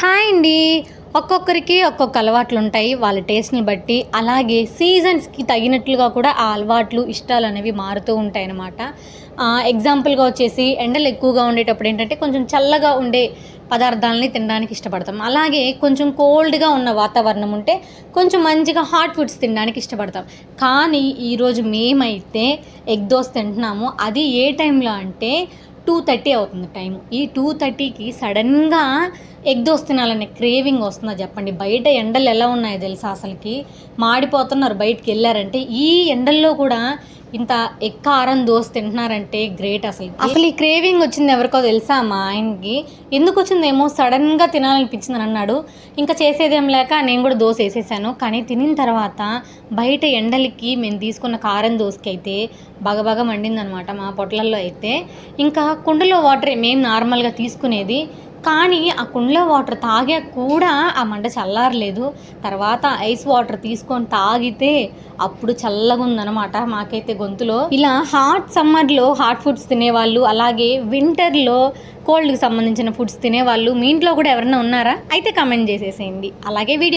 Hi అండి. ఒక్కొక్కరికి ఒక్కొక్క అలవాట్లు ఉంటాయి వాళ్ళ టేస్ట్ని బట్టి అలాగే సీజన్స్కి తగినట్లుగా కూడా ఆ అలవాట్లు ఇష్టాలు అనేవి మారుతూ ఉంటాయి అన్నమాట ఎగ్జాంపుల్గా వచ్చేసి ఎండలు ఎక్కువగా ఉండేటప్పుడు ఏంటంటే కొంచెం చల్లగా ఉండే పదార్థాలని తినడానికి ఇష్టపడతాం. అలాగే కొంచెం కోల్డ్గా ఉన్న వాతావరణం ఉంటే కొంచెం మంచిగా హాట్ ఫుడ్స్ తినడానికి ఇష్టపడతాం. కానీ ఈరోజు మేమైతే ఎగ్ దోస్ తింటున్నాము. అది ఏ టైంలో అంటే టూ థర్టీ అవుతుంది టైం ఈ టూ థర్టీకి సడన్గా ఎగ్ దోశ తినాలనే క్రేవింగ్ వస్తుందో చెప్పండి. బయట ఎండలు ఎలా ఉన్నాయో తెలుసా అసలుకి? మాడిపోతున్నారు బయటికి వెళ్ళారంటే ఈ ఎండల్లో కూడా ఇంత ఎక్కారం దోశ తింటున్నారంటే గ్రేట్ అసలు అసలు ఈ క్రేవింగ్ వచ్చింది ఎవరికో తెలుసా మా ఆయనకి? ఎందుకు వచ్చిందేమో సడన్గా తినాలనిపించింది అని అన్నాడు. ఇంకా చేసేదేం లేక నేను కూడా దోశ వేసేసాను. కానీ తినిన తర్వాత బయట ఎండలకి మేము తీసుకున్న కారం దోశకి అయితే బాగా బాగా మండిందనమాట మా పొట్లల్లో అయితే. ఇంకా కుండలో వాటర్ మేము నార్మల్గా తీసుకునేది కానీ ఆ కుండలో వాటర్ తాగా కూడా ఆ మంట చల్లారలేదు. తర్వాత ఐస్ వాటర్ తీసుకొని తాగితే అప్పుడు చల్లగా ఉందన్నమాట మాకైతే గొంతులో. ఇలా హాట్ సమ్మర్లో హాట్ ఫుడ్స్ తినేవాళ్ళు అలాగే వింటర్లో కోల్డ్కి సంబంధించిన ఫుడ్స్ తినేవాళ్ళు మీ ఇంట్లో కూడా ఎవరైనా ఉన్నారా? అయితే కమెంట్ చేసేసేయండి. అలాగే వీడియో